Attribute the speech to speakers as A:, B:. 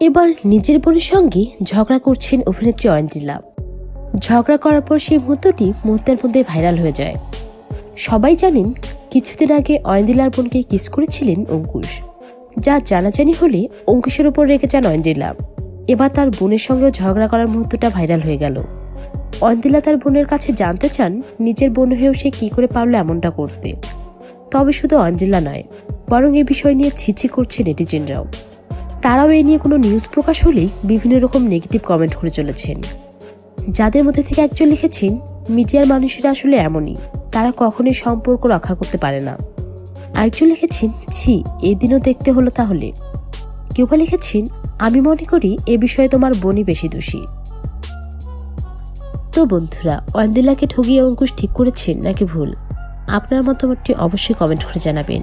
A: এবার নিজের বোনের সঙ্গে ঝগড়া করছেন অভিনেত্রী অয়ন্তিলা ঝগড়া করার পর সেই মুহূর্তটি মুহূর্তের মধ্যে ভাইরাল হয়ে যায়। সবাই জানেন, কিছুদিন আগে অয়ন্দিলার বোনকে কিস করেছিলেন অঙ্কুশ। যা জানাজানি হলে অঙ্কুশের উপর রেগে যান অয়ন্দিলা এবার তার বোনের সঙ্গেও ঝগড়া করার মুহূর্তটা ভাইরাল হয়ে গেল। অয়ন্দিলা তার বোনের কাছে জানতে চান, নিজের বোন হয়েও সে কী করে পারল এমনটা করতে। তবে শুধু অঞ্জিলা নয়, বরং এ বিষয় নিয়ে ছিছি করছে নেটিজেনরাও। তারাও এ নিয়ে কোনো নিউজ প্রকাশ হলেই বিভিন্ন রকম নেগেটিভ কমেন্ট করে চলেছেন। যাদের মধ্যে থেকে একজন লিখেছেন, মিডিয়ার মানুষেরা আসলে এমনই, তারা কখনোই সম্পর্ক রক্ষা করতে পারে না। আরেকজন লিখেছেন, ছি, এদিনও দেখতে হলো তাহলে। কেউ বা লিখেছেন, আমি মনে করি এ বিষয়ে তোমার বোনই বেশি দোষী। তো বন্ধুরা অন্দিলাকে ঠগিয়ে অঙ্কুশ ঠিক করেছেন নাকি ভুল? আপনার মতামতটি অবশ্যই কমেন্ট করে জানাবেন।